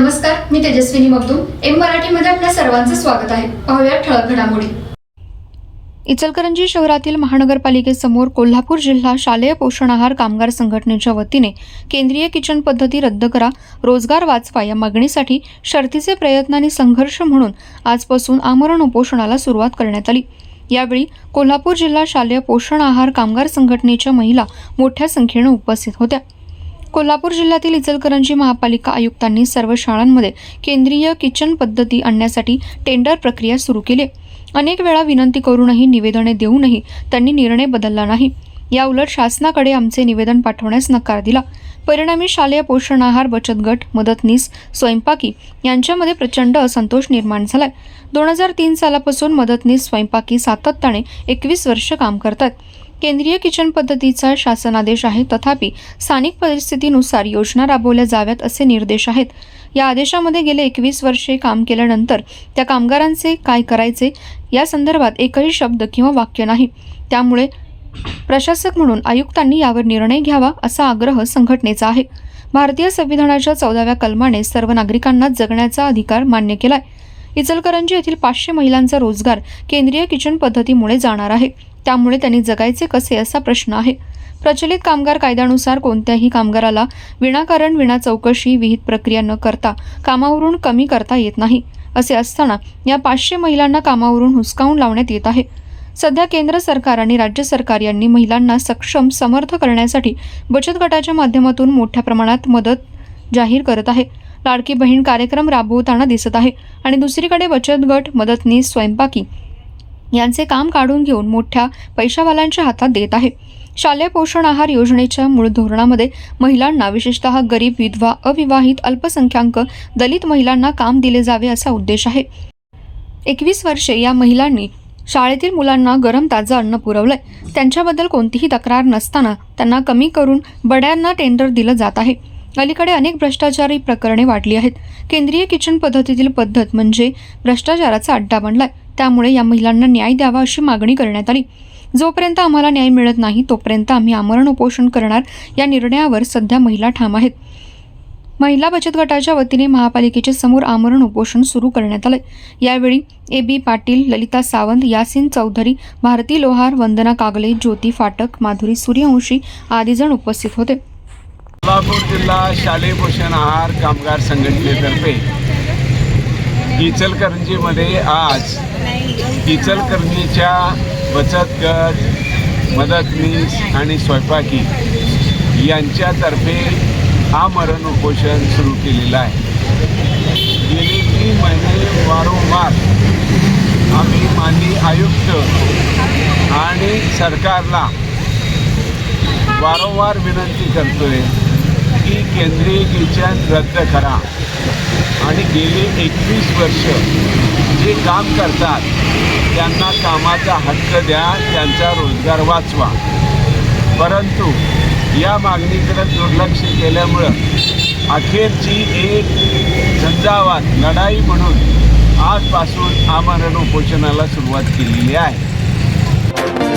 नमस्कार मी तेजस्विनी मगदूम. एम मराठीमध्ये आपल्या सर्वांचं स्वागत आहे. पाहूया ठळक घडामोडी. इचलकरंजी शहरातील महानगरपालिकेसमोर कोल्हापूर जिल्हा शालेय पोषण आहार कामगार संघटनेच्या वतीने केंद्रीय किचन पद्धती रद्द करा रोजगार वाचवा या मागणीसाठी शर्तीचे प्रयत्न आणि संघर्ष म्हणून आजपासून आमरण उपोषणाला सुरुवात करण्यात आली. यावेळी कोल्हापूर जिल्हा शालेय पोषण आहार कामगार संघटनेच्या महिला मोठ्या संख्येनं उपस्थित होत्या. कोल्हापूर जिल्ह्यातील इचलकरंजी महापालिका आयुक्तांनी सर्व शाळांमध्ये केंद्रीय किचन पद्धती आणण्यासाठी टेंडर प्रक्रिया सुरू केली. अनेक वेळा विनंती करूनही निवेदने देऊनही त्यांनी निर्णय बदलला नाही. या उलट शासनाकडे आमचे निवेदन पाठवण्यास नकार दिला. परिणामी शालेय पोषण आहार बचत गट मदतनीस स्वयंपाकी यांच्यामध्ये प्रचंड असंतोष निर्माण झालाय. दोन हजार तीन सालापासून मदतनीस स्वयंपाकी सातत्याने एकवीस वर्ष काम करतात केंद्रीय किचन पद्धतीचा शासनादेश आहे. तथापि स्थानिक परिस्थितीनुसार योजना राबवल्या जाव्यात असे निर्देश आहेत. या आदेशामध्ये गेले एकवीस वर्षे काम केल्यानंतर त्या कामगारांचे काय करायचे? या संदर्भात एकही शब्द किंवा वाक्य नाही. त्यामुळे प्रशासक म्हणून आयुक्तांनी यावर निर्णय घ्यावा असा आग्रह संघटनेचा आहे. भारतीय संविधानाच्या चौदाव्या कलमाने सर्व नागरिकांना जगण्याचा अधिकार मान्य केलाय. इचलकरंजी येथील पाचशे महिलांचा रोजगार केंद्रीय किचन पद्धतीमुळे जाणार आहे. त्यामुळे त्यांनी जगायचे कसे असा प्रश्न आहे. प्रचलित कामगार कायद्यानुसार कोणत्याही कामगाराला विनाकारण विना चौकशी विहित प्रक्रिया न करता कामावरून कमी करता येत नाही असे असताना या पाचशे महिलांना कामावरून हुसकावून लावण्यात येत आहे. सध्या केंद्र सरकार आणि राज्य सरकार यांनी महिलांना सक्षम समर्थ करण्यासाठी बचत गटाच्या माध्यमातून मोठ्या प्रमाणात मदत जाहीर करत आहे. लाडकी बहीण कार्यक्रम राबवताना दिसत आहे आणि दुसरीकडे बचत गट मदतनीस स्वयंपाकी यांचे काम काढून घेऊन मोठ्या पैशावाल्यांच्या हातात देत आहे. शालेय पोषण आहार योजनेच्या मूळ धोरणामध्ये महिलांना विशेषतः गरीब विधवा अविवाहित अल्पसंख्याक दलित महिलांना काम दिले जावे असा उद्देश आहे. एकवीस वर्षे या महिलांनी शाळेतील मुलांना गरम ताजं अन्न पुरवलंय. त्यांच्याबद्दल कोणतीही तक्रार नसताना त्यांना कमी करून बड्यांना टेंडर दिलं जात आहे. अलीकडे अनेक भ्रष्टाचारी प्रकरणे वाढली आहेत. केंद्रीय किचन पद्धतीतील पद्धत म्हणजे भ्रष्टाचाराचा अड्डा बनलाय. त्यामुळे या महिलांना न्याय द्यावा अशी मागणी करण्यात आली. जोपर्यंत आम्हाला न्याय मिळत नाही तोपर्यंत आम्ही आमरण उपोषण करणार या निर्णयावर सध्या महिला ठाम आहेत. महिला बचत गटाच्या वतीने महापालिकेच्या समोर आमरण उपोषण सुरू करण्यात आले यावेळी ए बी पाटील ललिता सावंत यासिन चौधरी भारती लोहार वंदना कागले ज्योती फाटक माधुरी सूर्यवंशी आदी जण उपस्थित होते. कोल्हापूर जिल्हा शालेय पोषण आहार कामगार संघटनेतर्फे इचलकरंजीमध्ये आज इचलकरंजीच्या बचत गट मदतनीस आणि स्वयंपाकी यांच्यातर्फे हा मरण उपोषण सुरू केलेलं आहे. गेले तीन महिने वारंवार आम्ही माननीय आयुक्त आणि सरकारला वारंवार विनंती करतोय की केंद्रीय किचन रद्द करा. आणि गेली एकवीस वर्ष जे काम करतात त्यांना कामाचा हक्क द्या त्यांचा रोजगार वाचवा. परंतु या मागणीकडे दुर्लक्ष केल्यामुळं अखेरची एक झंझावात लढाई म्हणून आजपासून आमरण उपोषणाला सुरुवात केलेली आहे.